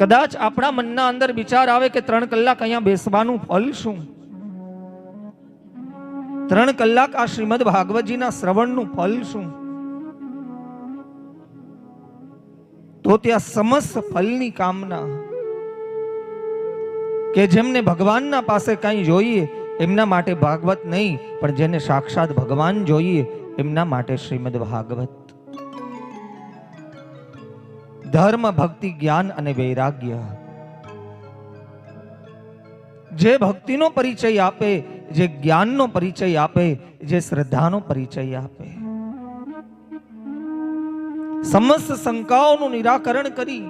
કદાચ આપણા મનના અંદર વિચાર આવે કે ત્રણ કલાક અહીંયા બેસવાનું ફલ શું? ત્રણ કલાક આ શ્રીમદ ભાગવતજીના શ્રવણનું ફલ શું? તો ત્યાં સમસ્ત ફલની કામના. કે જેમને ભગવાનના પાસે કંઈ જોઈએ, એમના માટે ભાગવત નહીં, પણ જેને સાક્ષાત ભગવાન જોઈએ, એમના માટે શ્રીમદ ભાગવત. ધર્મ, ભક્તિ, જ્ઞાન અને વૈરાગ્ય. જે ભક્તિનો પરિચય આપે, જે જ્ઞાનનો પરિચય આપે, જે શ્રદ્ધાનો પરિચય આપે. સમસ્ત શંકાઓનું નિરાકરણ કરી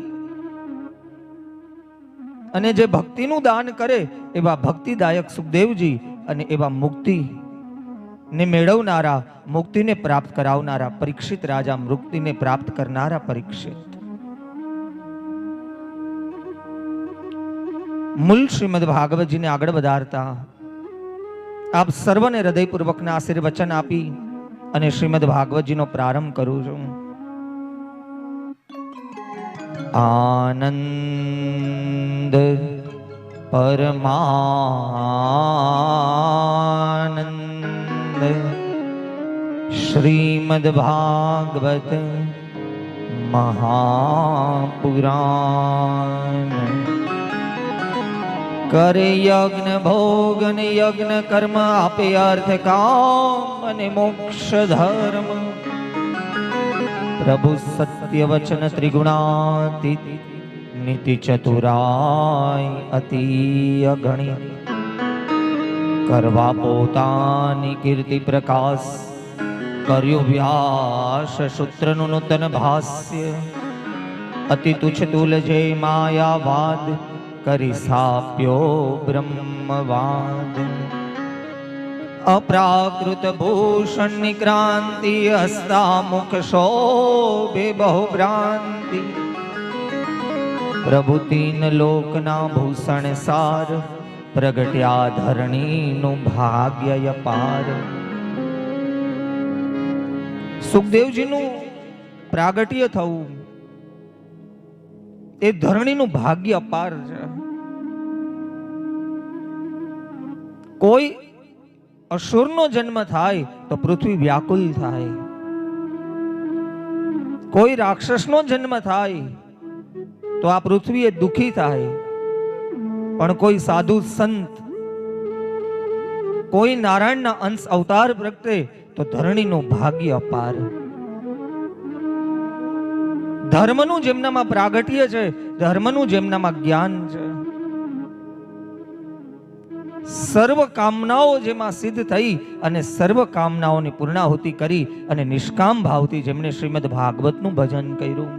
અને જે ભક્તિનું દાન કરે, એવા ભક્તિદાયક સુખદેવજી અને એવા મુક્તિ ને મેળવનારા, મુક્તિને પ્રાપ્ત કરાવનારા, પરીક્ષિત રાજા, મુક્તિને પ્રાપ્ત કરનારા, પરીક્ષિત. મૂળ શ્રીમદ ભાગવતજીને આગળ વધારતા આપ સર્વને હૃદયપૂર્વકના આશીર્વચન આપી અને શ્રીમદ ભાગવતજીનો પ્રારંભ કરું છું. આનંદ પરમાનંદ શ્રીમદ ભાગવત મહાપુરાણ. કરે યજ્ઞ, ભોગ ને યજ્ઞ કર્મ, આપે અર્થ કામ અને મોક્ષ ધર્મ. પ્રભુ સત્ય વચન ત્રિગુણાતીત, નીતિ ચતુરાય અતિ અગણિત. કરવા પોતાની કીર્તિ પ્રકાશ, કર્યું વ્યાસ સૂત્રનું નૂતન ભાષ્ય. અતિ તુચ્છ તુલ જે માયાવાદ કરી સાપ્યો બ્રહ્મવાદ અપ્રાકૃત ભૂષણ નિક્રાંતિ હસ્તા મુખ શોભે બહુ ભ્રાંતિ પ્રભુ તીન લોકના ભૂષણ સાર પ્રગટ્યા ધરણીનું ભાગ્ય પાર સુખદેવજીનું પ્રાગટ્ય થવું એ ધરણીનું ભાગ્ય અપાર છે. કોઈ અસુરનો જન્મ થાય તો પૃથ્વી વ્યાકુલ થાય. કોઈ રાક્ષસનો જન્મ થાય તો આ પૃથ્વી એ દુખી થાય. પણ કોઈ સાધુ સંત, કોઈ નારાયણના અંશ અવતાર પ્રગટે તો ધરણીનું ભાગ્ય અપાર. ધર્મનું જેમનામાં પ્રાગટ્ય છે, ધર્મનું જેમનામાં જ્ઞાન છે. સર્વ કામનાઓ જેમાં સિદ્ધ થઈ અને સર્વ કામનાઓની પૂર્ણાહુતિ કરી અને નિષ્કામ ભાવથી જેમણે શ્રીમદ ભાગવતનું ભજન કર્યું.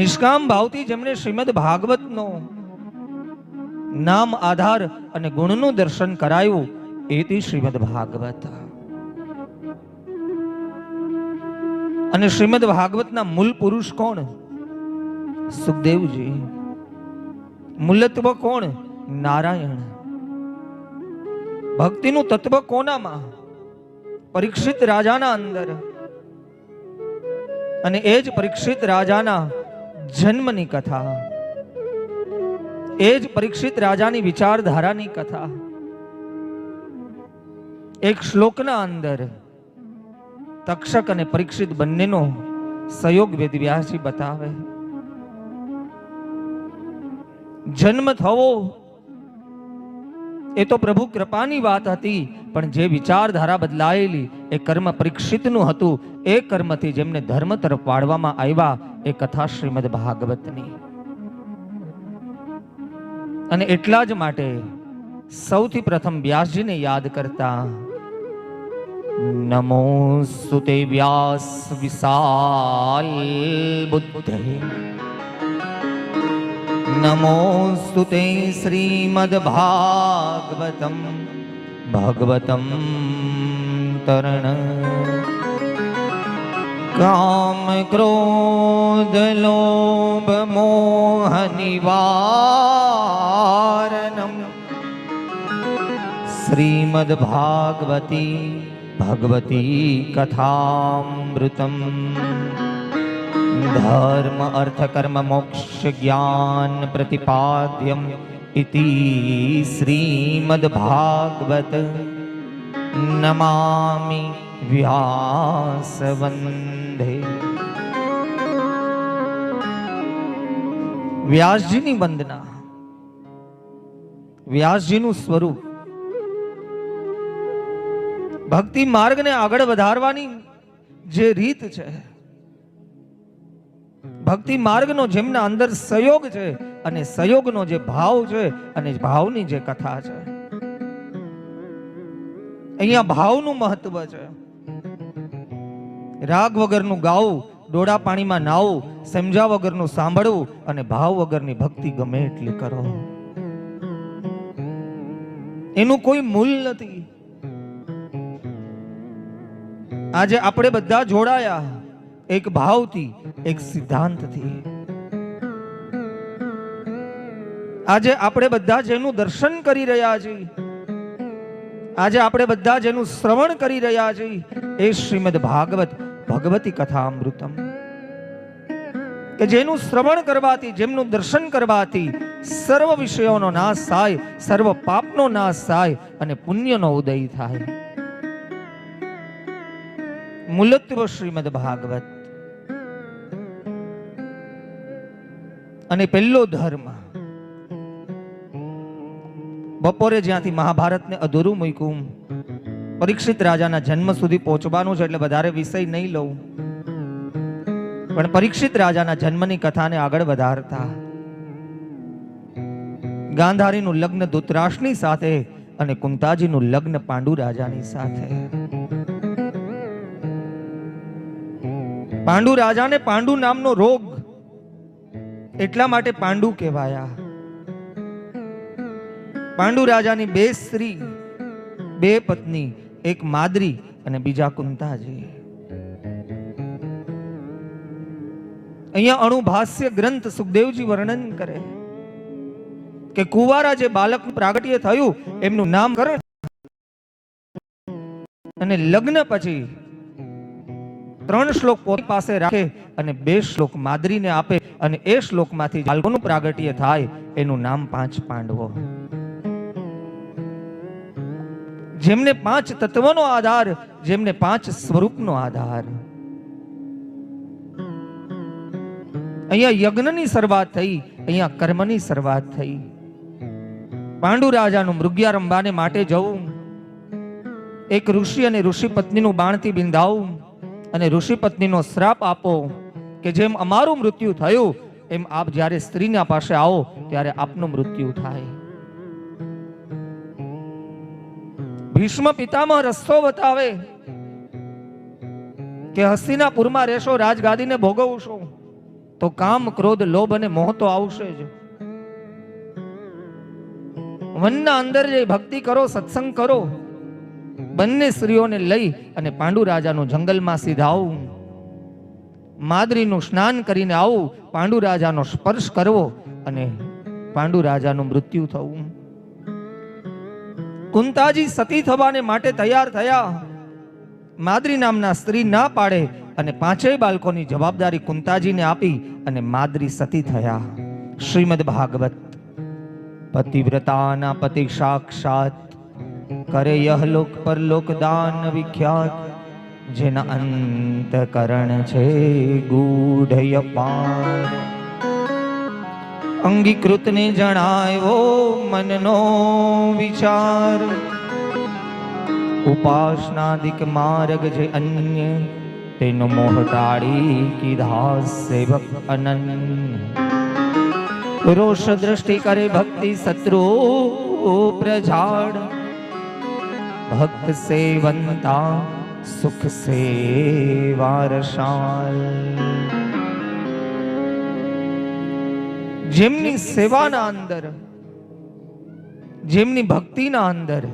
નિષ્કામ ભાવથી જેમણે શ્રીમદ ભાગવતનો નામ, આધાર અને ગુણનું દર્શન કરાયું, એથી શ્રીમદ ભાગવત. અને શ્રીમદ ભાગવતના મૂળ પુરુષ કોણ? સુખદેવજી. મૂલત્વ કોણ? નારાયણ. ભક્તિનું તત્વ કોનામાં? પરીક્ષિત રાજાના અંદર. અને એ જ પરીક્ષિત રાજાના જન્મની કથા. એ જ પરીક્ષિત રાજાની વિચારધારાની કથા. એક શ્લોકના અંદર. તક્ષક અને પરીક્ષિત બંનેનો સહયોગ વેદવ્યાસજી બતાવે. જન્મ થવો, એ તો પ્રભુ કૃપાની વાત હતી, પણ જે વિચારધારા બદલાયેલી, એ કર્મ પરીક્ષિતનું હતું. એ કર્મથી જેમને ધર્મ તરફ વાળવામાં આવ્યા, એ કથા શ્રીમદ ભાગવતની. અને એટલા જ માટે સૌથી પ્રથમ વ્યાસજીને યાદ કરતા સુતે વ્યાસ વિશાલ બુદ્ધે નમોસ્તુ તે શ્રીમદ ભાગવતમ ભગવતમ તરણ કામ ક્રોધ લોભ મોહ નિવારણમ શ્રીમદ ભાગવતી કથામૃતમ ધર્મ અર્થ કર્મ મોક્ષ જ્ઞાન પ્રતિપાદ્યમ ઇતિ શ્રીમદ નમામિ વ્યાસ વંદે વ્યાસજીની વંદના વ્યાસજીનું સ્વરૂપ ભક્તિ માર્ગને આગળ વધારવાની જે રીત છે, ભક્તિ માર્ગનો જેમના અંદર સહયોગ છે અને સહયોગનો જે ભાવ છે અને ભાવની જે કથા છે, અહીંયા ભાવનું મહત્વ છે. રાગ વગરનું ગાવું, ડોળા પાણીમાં નાવું, સમજા વગરનું સાંભળવું અને ભાવ વગરની ભક્તિ ગમે એટલી કરો. એનું કોઈ મૂલ નથી. આજે આપણે બધા જોડાયા. એક ભાવથી, એક સિદ્ધાંતથી. આજે આપણે બધા જેનું દર્શન કરી રહ્યા છીએ. આજે આપણે બધા જેનું શ્રવણ કરી રહ્યા છીએ. એ શ્રીમદ ભાગવત, ભગવતી કથા અમૃતમ કે જેનું શ્રવણ કરવાથી, જેમનું દર્શન કરવાથી સર્વ વિષયોનો નાશ થાય, સર્વ પાપનો નાશ થાય અને પુણ્યનો ઉદય થાય. મૂલત્વ શ્રીમદ ભાગવત. અને પહેલો ધર્મ, બપોરે જ્યાંથી મહાભારતને અધૂરું મૂક્યું, પરીક્ષિત રાજાના જન્મ સુધી પહોંચવાનું છે એટલે વધારે વિષય નહીં લઉં. પણ પરીક્ષિત રાજાના જન્મની કથાને આગળ વધારતા, ગાંધારીનું લગ્ન ધૂતરાશની સાથે અને કુંતાજીનું લગ્ન પાંડુ રાજાની સાથે. પાંડુ રાજાને પાંડુ નામનો રોગ. એટલા માટે પાંડુ કહેવાયા. પાંડુ રાજાની બે સ્ત્રી, બે પત્ની, એક માદરી અને બીજા કુંતાજી. અહીંયા અણુભાષ્ય ગ્રંથ સુખદેવજી વર્ણન કરે કે કુવારા જે બાલક પ્રાગટ્ય થયું, એમનું નામકરણ અને લગ્ન પછી ત્રણ શ્લોક પોત પાસે રાખે અને બે શ્લોક માદરીને આપે અને એ શ્લોકમાંથી બાળકોનું પ્રાગટ્ય થાય, એનું નામ પાંચ પાંડવો. જેમને પાંચ તત્વનો આધાર, જેમને પાંચ સ્વરૂપનો આધાર. અહીંયા યજ્ઞની શરૂઆત થઈ, અહીંયા કર્મની શરૂઆત થઈ. પાંડુ રાજાનું મૃગ્યા રંબાને માટે જવું. એક ઋષિ અને ઋષિ પત્નીનું બાણથી બિંધાવું અને ઋષિ પત્નીનો શ્રાપ આપો કે જેમ અમારું મૃત્યુ થયું, એમ આપ જ્યારે સ્ત્રીના પાસે આવો, ત્યારે આપનું મૃત્યુ થાય. ભીષ્મ પિતામાં રસ્તો બતાવે કે હસ્તિનાપુરમાં રહેશો, રાજગાદીને ભોગવશો, તો કામ, ક્રોધ, લોભ અને મોહ તો આવશે જ. વનના અંદર જઈ ભક્તિ કરો, સત્સંગ કરો. બંને સ્ત્રીઓને લઈ અને પાંડુ રાજાનું જંગલમાં સીધાવું માદરીનું સ્નાન કરીને આવું પાંડુ રાજાનો સ્પર્શ કરવો અને પાંડુ રાજાનું મૃત્યુ થવું. કુંતાજી સતી થવાને માટે તૈયાર થયા. માદરી નામના સ્ત્રી ના પાડે અને પાંચેય બાળકોની જવાબદારી કુંતાજીને આપી અને માદરી સતી થયા. શ્રીમદ ભાગવત. પતિવ્રતાના પતિ સાક્ષાત કરે યહલોક પરલોક દાન વિખ્યાત, જેના અંતકરણ છે ગૂઢ પાર અંગીકૃતને જણાયો મનનો વિચાર. ઉપાસનાદિક માર્ગ જે અન્ય, તેનો મોહ ટાળી કીધા સેવક અનન્ય. રોષ દ્રષ્ટિ કરે ભક્તિ શત્રુ પ્રજાડ. ભક્ત સેવંતા સુખ સેવારશાલ જેમની સેવાના અંદર જેમની ભક્તિના અંદર